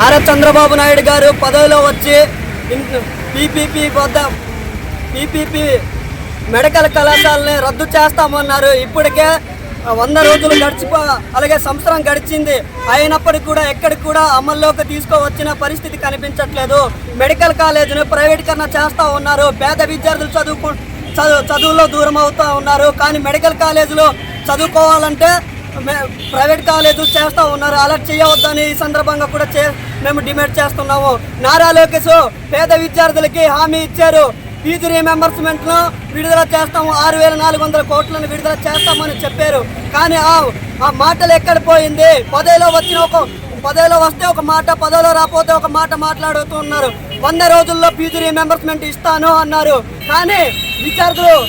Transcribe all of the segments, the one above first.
నారా చంద్రబాబు నాయుడు గారు పదవిలో వచ్చి పీపీపీ వద్ద పీపీపీ మెడికల్ కళాశాలని రద్దు చేస్తామన్నారు. ఇప్పటికే వంద రోజులు గడిచిపో అలాగే సంవత్సరం గడిచింది. అయినప్పటికీ కూడా ఎక్కడికి కూడా అమల్లోకి తీసుకువచ్చిన పరిస్థితి కనిపించట్లేదు. మెడికల్ కాలేజీని ప్రైవేటీకరణ చేస్తూ ఉన్నారు. పేద విద్యార్థులు చదువుకు చదువు చదువులో దూరం అవుతూ ఉన్నారు. కానీ మెడికల్ కాలేజీలో చదువుకోవాలంటే మే- ప్రైవేట్ కాలేజీలు చేస్తూ ఉన్నారు. అలా చేయవద్దని ఈ సందర్భంగా కూడా చే మేము డిమాండ్ చేస్తున్నాము. నారా లోకేష్ పేద విద్యార్థులకి హామీ ఇచ్చారు. ఫీజు రీమెంబర్స్మెంట్ను విడుదల చేస్తాము. ఆరు వేల నాలుగు వందల కోట్లను విడుదల చేస్తామని చెప్పారు. కానీ ఆ ఆ మాటలు ఎక్కడ పోయింది? పదవిలో వచ్చిన ఒక పదవిలో వస్తే ఒక మాట పదవిలో రాకపోతే ఒక మాట మాట్లాడుతూ ఉన్నారు. వంద రోజుల్లో ఫీజు రీమెంబర్స్మెంట్ ఇస్తాను అన్నారు. కానీ విద్యార్థులు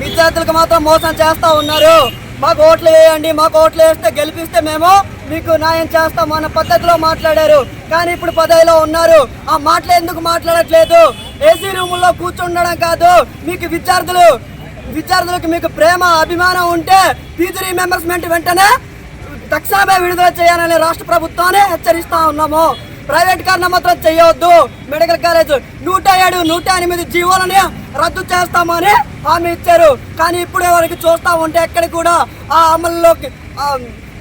విద్యార్థులకు మాత్రం మోసం చేస్తూ ఉన్నారు. మాకు ఓట్లు వేయండి మాకు ఓట్లు వేస్తే గెలిపిస్తే మేము మీకు న్యాయం చేస్తాం అన్న పద్ధతిలో మాట్లాడారు. కానీ ఇప్పుడు పదవిలో ఉన్నారు. ఆ మాటలు ఎందుకు మాట్లాడట్లేదు? ఏసీ రూముల్లో కూర్చుండడం కాదు. మీకు విద్యార్థులు విద్యార్థులకు మీకు ప్రేమ అభిమానం ఉంటే ఫీజు రీమెంబర్స్మెంట్ వెంటనే తక్షణమే విడుదల చేయాలని రాష్ట్ర ప్రభుత్వాన్ని హెచ్చరిస్తా ఉన్నాము. ప్రైవేట్ కారణం మాత్రం చేయవద్దు మెడికల్ కాలేజ్ నూట ఏడు నూట ఎనిమిది జీవోలని రద్దు చేస్తామని హామీ ఇచ్చారు. కానీ ఇప్పుడే వరకు చూస్తా ఉంటే ఎక్కడ కూడా ఆ అమలులోకి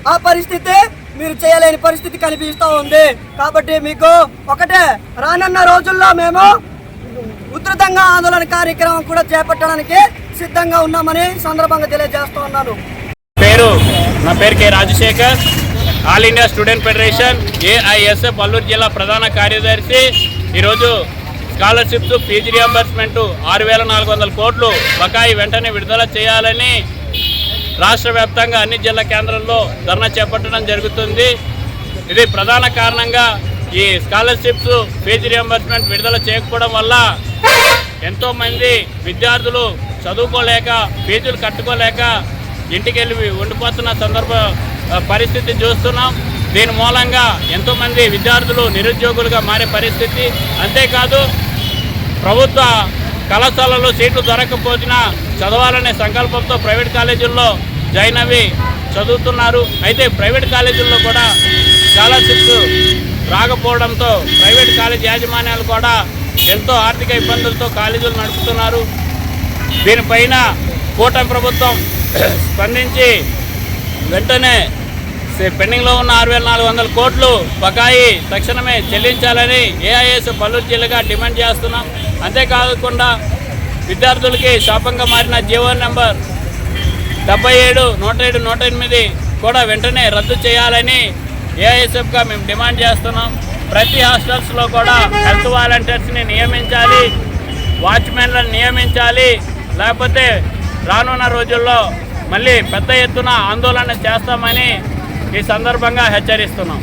ఆ- పరిస్థితి మీరు చేయలేని పరిస్థితి కనిపిస్తూ ఉంది. కాబట్టి మీకు ఒకటే రానున్న రోజుల్లో మేము ఉధృతంగా ఆందోళన కార్యక్రమం కూడా చేపట్టడానికి సిద్ధంగా ఉన్నామని సందర్భంగా తెలియజేస్తూ ఉన్నాను. పేరు నా పేరు K Rajasekhar. All India student federation AISF Alluri జిల్లా ప్రధాన కార్యదర్శి. ఈరోజు స్కాలర్షిప్స్ ఫీజు రియంబర్స్మెంట్ ఆరు వేల నాలుగు వందల కోట్లు బకాయి వెంటనే విడుదల చేయాలని రాష్ట్ర వ్యాప్తంగా అన్ని జిల్లా కేంద్రాల్లో ధర్నా చేపట్టడం జరుగుతుంది. ఇది ప్రధాన కారణంగా ఈ స్కాలర్షిప్స్ ఫీజు రియంబర్స్మెంట్ విడుదల చేయకపోవడం వల్ల ఎంతోమంది విద్యార్థులు చదువుకోలేక ఫీజులు కట్టుకోలేక ఇంటికి వెళ్ళి ఉండిపోతున్న సందర్భం పరిస్థితి చూస్తున్నాం. దీని మూలంగా ఎంతోమంది విద్యార్థులు నిరుద్యోగులుగా మారే పరిస్థితి. అంతేకాదు ప్రభుత్వ కళాశాలలో సీట్లు దొరకకపోయినా చదవాలనే సంకల్పంతో ప్రైవేట్ కాలేజీల్లో జాయిన్ అవి చదువుతున్నారు. అయితే ప్రైవేట్ కాలేజీల్లో కూడా స్కాలర్షిప్స్ రాకపోవడంతో ప్రైవేట్ కాలేజ్ యాజమాన్యాలు కూడా ఎంతో ఆర్థిక ఇబ్బందులతో కాలేజీలు నడుపుతున్నారు. దీనిపైన కూటమి ప్రభుత్వం స్పందించి వెంటనే పెండింగ్లో ఉన్న ఆరు వేల నాలుగు వందల కోట్లు బకాయి తక్షణమే చెల్లించాలని ఏఐఎస్ పల్లూరు జిల్లాగా డిమాండ్ చేస్తున్నాం. అంతేకాకుండా విద్యార్థులకి శాపంగా మారిన జీవో నెంబర్ డెబ్బై ఏడు నూట ఏడు నూట ఎనిమిది కూడా వెంటనే రద్దు చేయాలని ఏఐఎస్ఎఫ్గా మేము డిమాండ్ చేస్తున్నాం. ప్రతి హాస్టల్స్లో కూడా హెల్త్ వాలంటీర్స్ని నియమించాలి వాచ్మెన్లను నియమించాలి లేకపోతే రానున్న రోజుల్లో మళ్ళీ పెద్ద ఎత్తున ఆందోళన చేస్తామని ఈ సందర్భంగా హెచ్చరిస్తున్నాం.